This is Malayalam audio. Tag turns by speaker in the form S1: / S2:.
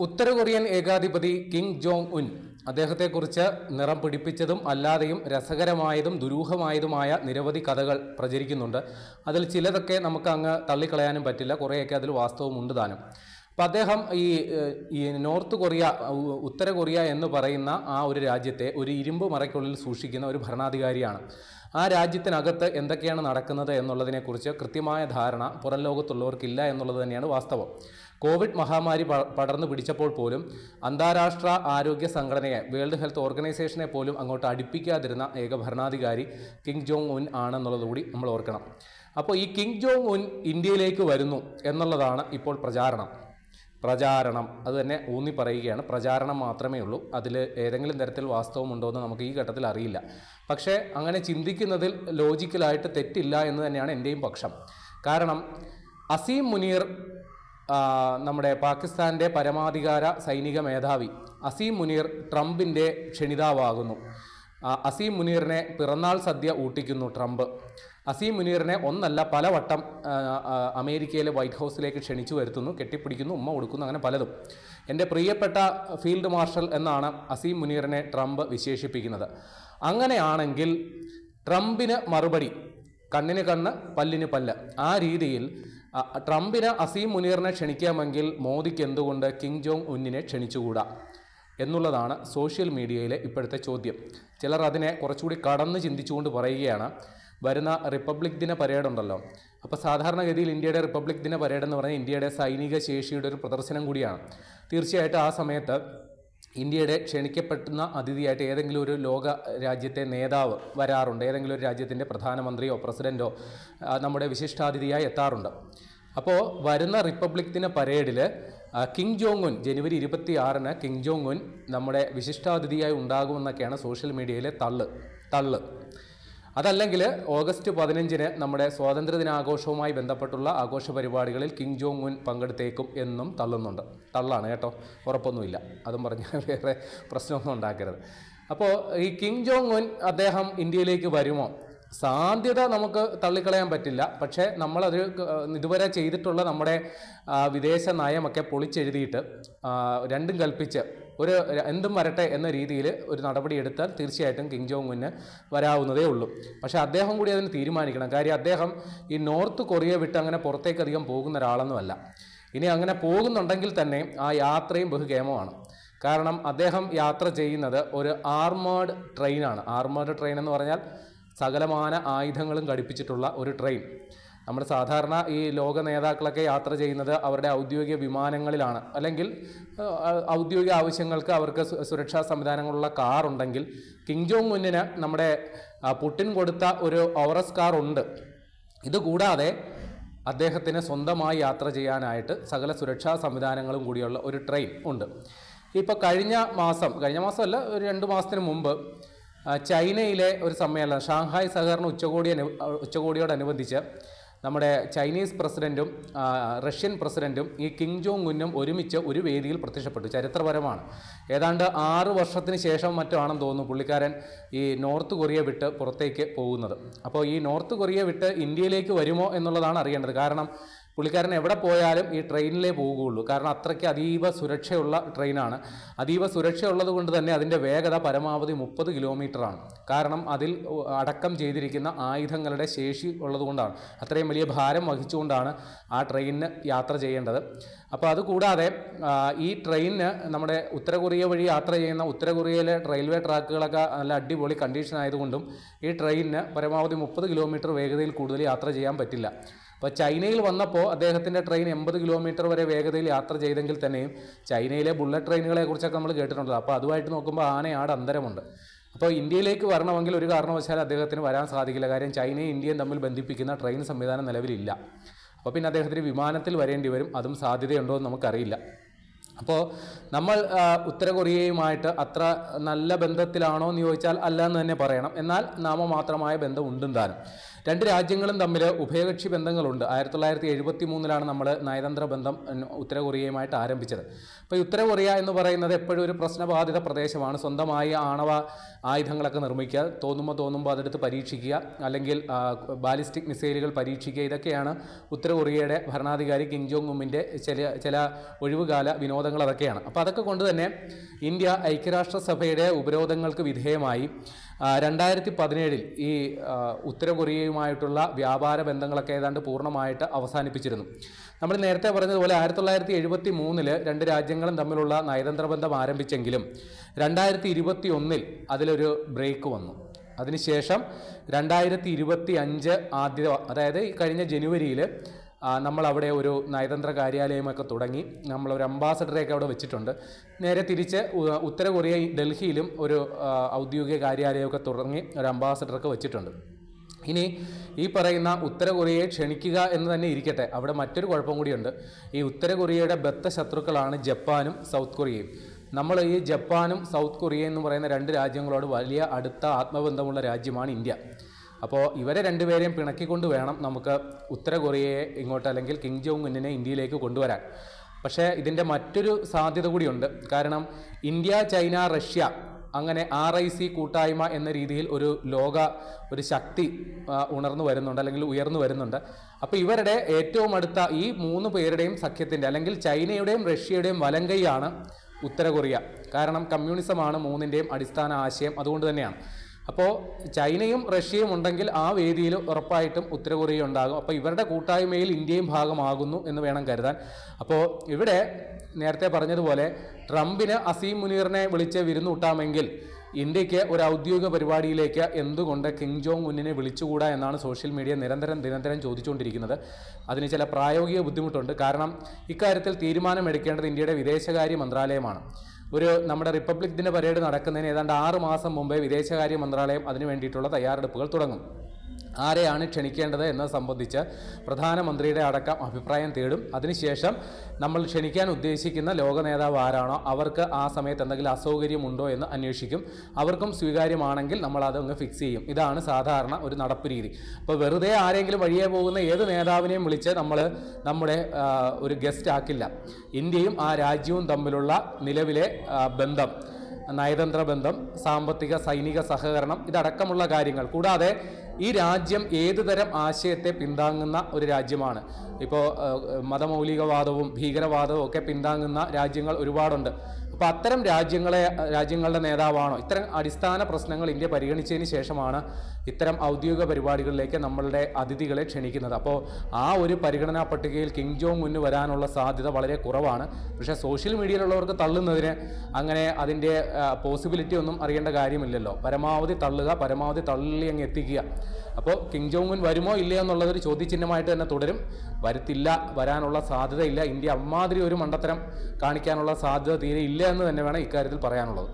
S1: ഉത്തര കൊറിയൻ ഏകാധിപതി കിം ജോങ് ഉൻ അദ്ദേഹത്തെക്കുറിച്ച് നിറം പിടിപ്പിച്ചതും അല്ലാതെയും രസകരമായതും ദുരൂഹമായതുമായ നിരവധി കഥകൾ പ്രചരിക്കുന്നുണ്ട്. അതിൽ ചിലതൊക്കെ നമുക്ക് അങ്ങ് തള്ളിക്കളയാനും പറ്റില്ല. കുറേയൊക്കെ അതിൽ വാസ്തവമുണ്ട് താനും. അപ്പം അദ്ദേഹം ഈ ഈ നോർത്ത് കൊറിയ ഉത്തര കൊറിയ എന്ന് പറയുന്ന ആ ഒരു രാജ്യത്തെ ഒരു ഇരുമ്പ് മറയ്ക്കുള്ളിൽ സൂക്ഷിക്കുന്ന ഒരു ഭരണാധികാരിയാണ്. ആ രാജ്യത്തിനകത്ത് എന്തൊക്കെയാണ് നടക്കുന്നത് എന്നുള്ളതിനെക്കുറിച്ച് കൃത്യമായ ധാരണ പുറം ലോകത്തുള്ളവർക്കില്ല എന്നുള്ളത് തന്നെയാണ് വാസ്തവം. കോവിഡ് മഹാമാരി പടർന്നു പിടിച്ചപ്പോൾ പോലും അന്താരാഷ്ട്ര ആരോഗ്യ സംഘടനയെ വേൾഡ് ഹെൽത്ത് ഓർഗനൈസേഷനെ പോലും അങ്ങോട്ട് അടുപ്പിക്കാതിരുന്ന ഏക ഭരണാധികാരി കിങ് ജോങ് ഉൻ ആണെന്നുള്ളതുകൂടി നമ്മൾ ഓർക്കണം. അപ്പോൾ ഈ കിങ് ജോങ് ഉൻ ഇന്ത്യയിലേക്ക് വരുന്നു എന്നുള്ളതാണ് ഇപ്പോൾ പ്രചാരണം. പ്രചാരണം അത് തന്നെ ഊന്നി പറയുകയാണ്. പ്രചാരണം മാത്രമേ ഉള്ളൂ. അതിൽ ഏതെങ്കിലും തരത്തിൽ വാസ്തവമുണ്ടോ എന്ന് നമുക്ക് ഈ ഘട്ടത്തിൽ അറിയില്ല. പക്ഷേ അങ്ങനെ ചിന്തിക്കുന്നതിൽ ലോജിക്കലായിട്ട് തെറ്റില്ല എന്ന് തന്നെയാണ് എന്റെയും പക്ഷം. കാരണം അസീം മുനീർ നമ്മുടെ പാകിസ്ഥാന്റെ പരമാധികാര സൈനിക മേധാവി അസീം മുനീർ ട്രംപിന്റെ ക്ഷണിതാവാകുന്നു. അസീം മുനീറിനെ പിറന്നാൾ സദ്യ ഊട്ടിക്കുന്നു ട്രംപ്. അസീം മുനീറിനെ ഒന്നല്ല പലവട്ടം അമേരിക്കയിലെ വൈറ്റ് ഹൗസിലേക്ക് ക്ഷണിച്ചു വരുത്തുന്നു കെട്ടിപ്പിടിക്കുന്നു ഉമ്മ കൊടുക്കുന്നു അങ്ങനെ പലതും. എന്റെ പ്രിയപ്പെട്ട ഫീൽഡ് മാർഷൽ എന്നാണ് അസീം മുനീറിനെ ട്രംപ് വിശേഷിപ്പിക്കുന്നത്. അങ്ങനെയാണെങ്കിൽ ട്രംപിന് മറുപടി കണ്ണിന് കണ്ണ് പല്ലിന് പല്ല്. ആ രീതിയിൽ ട്രംപിന് അസീം മുനീറിനെ ക്ഷണിക്കാമെങ്കിൽ മോദിക്ക് എന്തുകൊണ്ട് കിങ് ജോങ് ഉന്നിനെ ക്ഷണിച്ചുകൂടാ? എന്നുള്ളതാണ് സോഷ്യൽ മീഡിയയിലെ ഇപ്പോഴത്തെ ചോദ്യം. ചിലർ അതിനെ കുറച്ചുകൂടി കടന്ന് ചിന്തിച്ചുകൊണ്ട് പറയുകയാണ്. വരുന്ന റിപ്പബ്ലിക് ദിന പരേഡ് ഉണ്ടല്ലോ അപ്പോൾ സാധാരണഗതിയിൽ ഇന്ത്യയുടെ റിപ്പബ്ലിക് ദിന പരേഡ് എന്ന് പറഞ്ഞാൽ ഇന്ത്യയുടെ സൈനിക ശേഷിയുടെ ഒരു പ്രദർശനം കൂടിയാണ്. തീർച്ചയായിട്ടും ആ സമയത്ത് ഇന്ത്യയുടെ ക്ഷണിക്കപ്പെടുന്ന അതിഥിയായിട്ട് ഏതെങ്കിലും ഒരു ലോക രാജ്യത്തെ നേതാവ് വരാറുണ്ട്? ഏതെങ്കിലും ഒരു രാജ്യത്തിന്റെ പ്രധാനമന്ത്രിയോ പ്രസിഡന്റോ നമ്മുടെ വിശിഷ്ടാതിഥിയായി എത്താറുണ്ട്. അപ്പോൾ വരുന്ന റിപ്പബ്ലിക് ദിന പരേഡിൽ കിങ് ജോങ് ഉൻ ജനുവരി ഇരുപത്തി ആറിന് കിങ് ജോങ് ഉൻ നമ്മുടെ വിശിഷ്ടാതിഥിയായി ഉണ്ടാകുമെന്നൊക്കെയാണ് സോഷ്യൽ മീഡിയയിലെ തള്ള് തള്ള്. അതല്ലെങ്കിൽ ഓഗസ്റ്റ് പതിനഞ്ചിന് നമ്മുടെ സ്വാതന്ത്ര്യദിനാഘോഷവുമായി ബന്ധപ്പെട്ടുള്ള ആഘോഷ പരിപാടികളിൽ കിങ് ജോങ് ഉൻ പങ്കെടുത്തേക്കും എന്നും തള്ളുന്നുണ്ട്. തള്ളാണ് കേട്ടോ. ഉറപ്പൊന്നുമില്ല. അതും പറഞ്ഞാൽ വേറെ പ്രശ്നമൊന്നും ഉണ്ടാക്കരുത്. അപ്പോൾ ഈ കിങ് ജോങ് ഉൻ അദ്ദേഹം ഇന്ത്യയിലേക്ക് വരുമോ? സാധ്യത നമുക്ക് തള്ളിക്കളയാൻ പറ്റില്ല. പക്ഷേ നമ്മളത് ഇതുവരെ ചെയ്തിട്ടുള്ള നമ്മുടെ വിദേശ നയമൊക്കെ പൊളിച്ചെഴുതിയിട്ട് രണ്ടും കൽപ്പിച്ച് ഒരു എന്തും വരട്ടെ എന്ന രീതിയിൽ ഒരു നടപടി എടുത്താൽ തീർച്ചയായിട്ടും കിങ് ജോങ് ഉന്ന് വരാവുന്നതേ ഉള്ളൂ. പക്ഷേ അദ്ദേഹം കൂടി അതിന് തീരുമാനിക്കണം. കാര്യം അദ്ദേഹം ഈ നോർത്ത് കൊറിയ വിട്ട് അങ്ങനെ പുറത്തേക്ക് അധികം പോകുന്ന ഒരാളൊന്നുമല്ല ഇനി അങ്ങനെ പോകുന്നുണ്ടെങ്കിൽ തന്നെ ആ യാത്രയും ബഹുകേമമാണ് കാരണം അദ്ദേഹം യാത്ര ചെയ്യുന്നത് ഒരു ആർമേഡ് ട്രെയിനാണ്. ആർമേഡ് ട്രെയിൻ എന്ന് പറഞ്ഞാൽ സകലമാന ആയുധങ്ങളും ഘടിപ്പിച്ചിട്ടുള്ള ഒരു ട്രെയിൻ. നമ്മൾ സാധാരണ ഈ ലോക നേതാക്കളൊക്കെ യാത്ര ചെയ്യുന്നത് അവരുടെ ഔദ്യോഗിക വിമാനങ്ങളിലാണ്. അല്ലെങ്കിൽ ഔദ്യോഗിക ആവശ്യങ്ങൾക്ക് അവർക്ക് സുരക്ഷാ സംവിധാനങ്ങളുള്ള കാർ ഉണ്ടെങ്കിൽ കിങ് ജോങ് മുന്നിന് നമ്മുടെ പുട്ടിൻ കൊടുത്ത ഒരു ഓറസ് കാർ ഉണ്ട്. ഇതുകൂടാതെ അദ്ദേഹത്തിന് സ്വന്തമായി യാത്ര ചെയ്യാനായിട്ട് സകല സുരക്ഷാ സംവിധാനങ്ങളും കൂടിയുള്ള ഒരു ട്രെയിൻ ഉണ്ട്. ഇപ്പോൾ കഴിഞ്ഞ മാസം കഴിഞ്ഞ മാസമല്ല ഒരു രണ്ട് മാസത്തിന് മുമ്പ് ചൈനയിലെ ഒരു സമ്മേളനം ഷാങ്ഹായ് സഹകരണ ഉച്ചകോടി ഉച്ചകോടിയോടനുബന്ധിച്ച് നമ്മുടെ ചൈനീസ് പ്രസിഡന്റും റഷ്യൻ പ്രസിഡന്റും ഈ കിങ് ജോങ് ഉന്നും ഒരുമിച്ച് ഒരു വേദിയിൽ പ്രത്യക്ഷപ്പെട്ടു. ചരിത്രപരമാണ്. ഏതാണ്ട് ആറ് വർഷത്തിന് ശേഷം മറ്റാണെന്ന് തോന്നുന്നു പുള്ളിക്കാരൻ ഈ നോർത്ത് കൊറിയ വിട്ട് പുറത്തേക്ക് പോകുന്നത്. അപ്പോൾ ഈ നോർത്ത് കൊറിയ വിട്ട് ഇന്ത്യയിലേക്ക് വരുമോ എന്നുള്ളതാണ് അറിയേണ്ടത്. കാരണം പുള്ളിക്കാരൻ എവിടെ പോയാലും ഈ ട്രെയിനിലേ പോകുകയുള്ളൂ. കാരണം അത്രയ്ക്ക് അതീവ സുരക്ഷയുള്ള ട്രെയിനാണ്. അതീവ സുരക്ഷയുള്ളത് കൊണ്ട് തന്നെ അതിന്റെ വേഗത പരമാവധി മുപ്പത് കിലോമീറ്ററാണ്. കാരണം അതിൽ അടക്കം ചെയ്തിരിക്കുന്ന ആയുധങ്ങളുടെ ശേഷി ഉള്ളതുകൊണ്ടാണ് അത്രയും വലിയ ഭാരം വഹിച്ചുകൊണ്ടാണ് ആ ട്രെയിനിന് യാത്ര ചെയ്യേണ്ടത്. അപ്പോൾ അതുകൂടാതെ ഈ ട്രെയിനിന് നമ്മുടെ ഉത്തര കൊറിയ വഴി യാത്ര ചെയ്യുന്ന ഉത്തര കൊറിയയിലെ റെയിൽവേ ട്രാക്കുകളൊക്കെ നല്ല അടിപൊളി കണ്ടീഷൻ ആയതുകൊണ്ടും ഈ ട്രെയിനിന് പരമാവധി മുപ്പത് കിലോമീറ്റർ വേഗതയിൽ കൂടുതൽ യാത്ര ചെയ്യാൻ പറ്റില്ല. അപ്പോൾ ചൈനയിൽ വന്നപ്പോൾ അദ്ദേഹത്തിന്റെ ട്രെയിൻ എൺപത് കിലോമീറ്റർ വരെ വേഗതയിൽ യാത്ര ചെയ്തെങ്കിൽ തന്നെയും ചൈനയിലെ ബുള്ളറ്റ് ട്രെയിനുകളെ കുറിച്ചൊക്കെ നമ്മൾ കേട്ടിട്ടുണ്ടല്ലോ അപ്പോൾ അതുമായിട്ട് നോക്കുമ്പോൾ ആനയാട് അന്തരമുണ്ട്. അപ്പോൾ ഇന്ത്യയിലേക്ക് വരണമെങ്കിൽ ഒരു കാരണവശാലും അദ്ദേഹത്തിന് വരാൻ സാധിക്കില്ല. കാര്യം ചൈനയും ഇന്ത്യയും തമ്മിൽ ബന്ധിപ്പിക്കുന്ന ട്രെയിൻ സംവിധാനം നിലവിലില്ല. അപ്പോൾ പിന്നെ അദ്ദേഹത്തിന് വിമാനത്തിൽ വരേണ്ടി വരും. അതും സാധ്യതയുണ്ടോ എന്ന് നമുക്കറിയില്ല. അപ്പോൾ നമ്മൾ ഉത്തര കൊറിയയുമായിട്ട് അത്ര നല്ല ബന്ധത്തിലാണോ എന്ന് ചോദിച്ചാൽ അല്ല എന്ന് തന്നെ പറയണം. എന്നാൽ നാമമാത്രമായ ബന്ധം ഉണ്ടും താനും. രണ്ട് രാജ്യങ്ങളും തമ്മിൽ ഉഭയകക്ഷി ബന്ധങ്ങളുണ്ട്. ആയിരത്തി തൊള്ളായിരത്തി എഴുപത്തി മൂന്നിലാണ് നമ്മൾ നയതന്ത്ര ബന്ധം ഉത്തര കൊറിയയുമായിട്ട് ആരംഭിച്ചത്. അപ്പോൾ ഈ ഉത്തര കൊറിയ എന്ന് പറയുന്നത് എപ്പോഴും ഒരു പ്രശ്നബാധിത പ്രദേശമാണ്. സ്വന്തമായി ആണവ ആയുധങ്ങളൊക്കെ നിർമ്മിക്കുക തോന്നുമ്പോൾ തോന്നുമ്പോൾ അതെടുത്ത് പരീക്ഷിക്കുക അല്ലെങ്കിൽ ബാലിസ്റ്റിക് മിസൈലുകൾ പരീക്ഷിക്കുക ഇതൊക്കെയാണ് ഉത്തര കൊറിയയുടെ ഭരണാധികാരി കിം ജോങ് ഉമ്മിന്റെ ചില ചില ഒഴിവുകാല വിനോദങ്ങൾ അതൊക്കെയാണ് അപ്പോൾ അതൊക്കെ കൊണ്ട് തന്നെ ഇന്ത്യ ഐക്യരാഷ്ട്രസഭയുടെ ഉപരോധങ്ങൾക്ക് വിധേയമായി. രണ്ടായിരത്തി പതിനേഴിൽ ഈ ഉത്തര കൊറിയയുമായിട്ടുള്ള വ്യാപാര ബന്ധങ്ങളൊക്കെ ഏതാണ്ട് പൂർണമായിട്ട് അവസാനിപ്പിച്ചിരുന്നു. നമ്മൾ നേരത്തെ പറഞ്ഞതുപോലെ ആയിരത്തി തൊള്ളായിരത്തി എഴുപത്തി മൂന്നിൽ രണ്ട് രാജ്യങ്ങളും തമ്മിലുള്ള നയതന്ത്ര ബന്ധം ആരംഭിച്ചെങ്കിലും രണ്ടായിരത്തി ഇരുപത്തി ഒന്നിൽ അതിലൊരു ബ്രേക്ക് വന്നു. അതിനുശേഷം രണ്ടായിരത്തി ഇരുപത്തി അഞ്ച് ആദ്യ അതായത് ഈ കഴിഞ്ഞ ജനുവരിയിൽ നമ്മൾ അവിടെ ഒരു നയതന്ത്ര കാര്യാലയമൊക്കെ തുടങ്ങി. നമ്മളൊരു അംബാസഡറെയൊക്കെ അവിടെ വെച്ചിട്ടുണ്ട്. നേരെ തിരിച്ച് ഉത്തര കൊറിയ ഡൽഹിയിലും ഒരു ഔദ്യോഗിക കാര്യാലയമൊക്കെ തുടങ്ങി ഒരു അംബാസഡറൊക്കെ വെച്ചിട്ടുണ്ട്. ഇനി ഈ പറയുന്ന ഉത്തര കൊറിയയെ ക്ഷണിക്കുക എന്ന് തന്നെ ഇരിക്കട്ടെ. അവിടെ മറ്റൊരു കുഴപ്പം കൂടിയുണ്ട്. ഈ ഉത്തര കൊറിയയുടെ ബദ്ധ ശത്രുക്കളാണ് ജപ്പാനും സൗത്ത് കൊറിയയും. നമ്മൾ ഈ ജപ്പാനും സൗത്ത് കൊറിയ എന്ന് പറയുന്ന രണ്ട് രാജ്യങ്ങളോട് വലിയ അടുത്ത ആത്മബന്ധമുള്ള രാജ്യമാണ് ഇന്ത്യ. അപ്പോൾ ഇവരെ രണ്ടുപേരെയും പിണക്കിക്കൊണ്ട് വേണം നമുക്ക് ഉത്തര കൊറിയയെ ഇങ്ങോട്ട് അല്ലെങ്കിൽ കിങ് ജോങ് ഉന്നിനെ ഇന്ത്യയിലേക്ക് കൊണ്ടുവരാൻ. പക്ഷേ ഇതിന്റെ മറ്റൊരു സാധ്യത കൂടിയുണ്ട്. കാരണം ഇന്ത്യ ചൈന റഷ്യ അങ്ങനെ ആർ ഐ സി കൂട്ടായ്മ എന്ന രീതിയിൽ ഒരു ലോക ഒരു ശക്തി ഉണർന്നു വരുന്നുണ്ട് അല്ലെങ്കിൽ ഉയർന്നു വരുന്നുണ്ട്. അപ്പോൾ ഇവരുടെ ഏറ്റവും അടുത്ത ഈ മൂന്ന് പേരുടെയും സഖ്യത്തിന്റെ അല്ലെങ്കിൽ ചൈനയുടെയും റഷ്യയുടെയും വലങ്കൈയാണ് ഉത്തര കൊറിയ കാരണം കമ്മ്യൂണിസമാണ് മൂന്നിന്റെയും അടിസ്ഥാന ആശയം അതുകൊണ്ട് തന്നെയാണ്. അപ്പോൾ ചൈനയും റഷ്യയും ഉണ്ടെങ്കിൽ ആ വേദിയിൽ ഉറപ്പായിട്ടും ഉത്തര കൊറിയ ഉണ്ടാകും അപ്പോൾ ഇവരുടെ കൂട്ടായ്മയിൽ ഇന്ത്യയും ഭാഗമാകുന്നു എന്ന് വേണം കരുതാൻ. അപ്പോൾ ഇവിടെ നേരത്തെ പറഞ്ഞതുപോലെ ട്രംപിന് അസീം മുനീറിനെ വിളിച്ച് വിരുന്നൂട്ടാമെങ്കിൽ ഇന്ത്യയ്ക്ക് ഒരു ഔദ്യോഗിക പരിപാടിയിലേക്ക് എന്തുകൊണ്ട് കിങ് ജോങ് ഉന്നിനെ വിളിച്ചുകൂടാ എന്നാണ് സോഷ്യൽ മീഡിയ നിരന്തരം നിരന്തരം ചോദിച്ചുകൊണ്ടിരിക്കുന്നത്. അതിന് ചില പ്രായോഗിക ബുദ്ധിമുട്ടുണ്ട്. കാരണം ഇക്കാര്യത്തിൽ തീരുമാനമെടുക്കേണ്ടത് ഇന്ത്യയുടെ വിദേശകാര്യ മന്ത്രാലയമാണ്. ഒരു നമ്മുടെ റിപ്പബ്ലിക് ദിന പരേഡ് നടക്കുന്നതിന് ഏതാണ്ട് ആറ് മാസം മുമ്പേ വിദേശകാര്യ മന്ത്രാലയം അതിനു വേണ്ടിയിട്ടുള്ള തയ്യാറെടുപ്പുകൾ തുടങ്ങും. ആരെയാണ് ക്ഷണിക്കേണ്ടത് എന്നത് സംബന്ധിച്ച് പ്രധാനമന്ത്രിയുടെ അടക്കം അഭിപ്രായം തേടും. അതിനുശേഷം നമ്മൾ ക്ഷണിക്കാൻ ഉദ്ദേശിക്കുന്ന ലോക നേതാവ് ആരാണോ അവർക്ക് ആ സമയത്ത് എന്തെങ്കിലും അസൗകര്യമുണ്ടോ എന്ന് അന്വേഷിക്കും. അവർക്കും സ്വീകാര്യമാണെങ്കിൽ നമ്മൾ അതങ്ങ് ഫിക്സ് ചെയ്യും. ഇതാണ് സാധാരണ ഒരു നടപ്പ് രീതി. അപ്പോൾ വെറുതെ ആരെങ്കിലും വഴിയെ പോകുന്ന ഏത് നേതാവിനെയും വിളിച്ച് നമ്മൾ നമ്മുടെ ഒരു ഗസ്റ്റ് ആക്കില്ല. ഇന്ത്യയും ആ രാജ്യവും തമ്മിലുള്ള നിലവിലെ ബന്ധം. നയതന്ത്ര ബന്ധം സാമ്പത്തിക സൈനിക സഹകരണം ഇതടക്കമുള്ള കാര്യങ്ങൾ. കൂടാതെ ഈ രാജ്യം ഏതു തരം ആശയത്തെ പിന്താങ്ങുന്ന ഒരു രാജ്യമാണ്. ഇപ്പോൾ മതമൗലികവാദവും ഭീകരവാദവും ഒക്കെ പിന്താങ്ങുന്ന രാജ്യങ്ങൾ ഒരുപാടുണ്ട്. അപ്പോൾ അത്തരം രാജ്യങ്ങളെ രാജ്യങ്ങളുടെ നേതാവാണോ? ഇത്തരം അടിസ്ഥാന പ്രശ്നങ്ങൾ ഇന്ത്യ പരിഗണിച്ചതിന് ശേഷമാണ് ഇത്തരം ഔദ്യോഗിക പരിപാടികളിലേക്ക് നമ്മളുടെ അതിഥികളെ ക്ഷണിക്കുന്നത്. അപ്പോൾ ആ ഒരു പരിഗണനാ പട്ടികയിൽ കിങ് ജോങ് മുന്ന് വരാനുള്ള സാധ്യത വളരെ കുറവാണ്. പക്ഷേ സോഷ്യൽ മീഡിയയിലുള്ളവർക്ക് തള്ളുന്നതിന് അങ്ങനെ അതിന്റെ പോസിബിലിറ്റി ഒന്നും അറിയേണ്ട കാര്യമില്ലല്ലോ. പരമാവധി തള്ളുക പരമാവധി തള്ളി അങ്ങ് എത്തിക്കുക. അപ്പോൾ കിങ് ജോങ് മുൻ വരുമോ ഇല്ലയോ എന്നുള്ളതൊരു ചോദ്യചിഹ്നമായിട്ട് തന്നെ തുടരും. വരുത്തില്ല വരാനുള്ള സാധ്യതയില്ല. ഇന്ത്യ അമ്മാതിരി ഒരു മണ്ടത്തരം കാണിക്കാനുള്ള സാധ്യത തീരെ ഇല്ല എന്ന് തന്നെ വേണം ഇക്കാര്യത്തിൽ പറയാനുള്ളത്.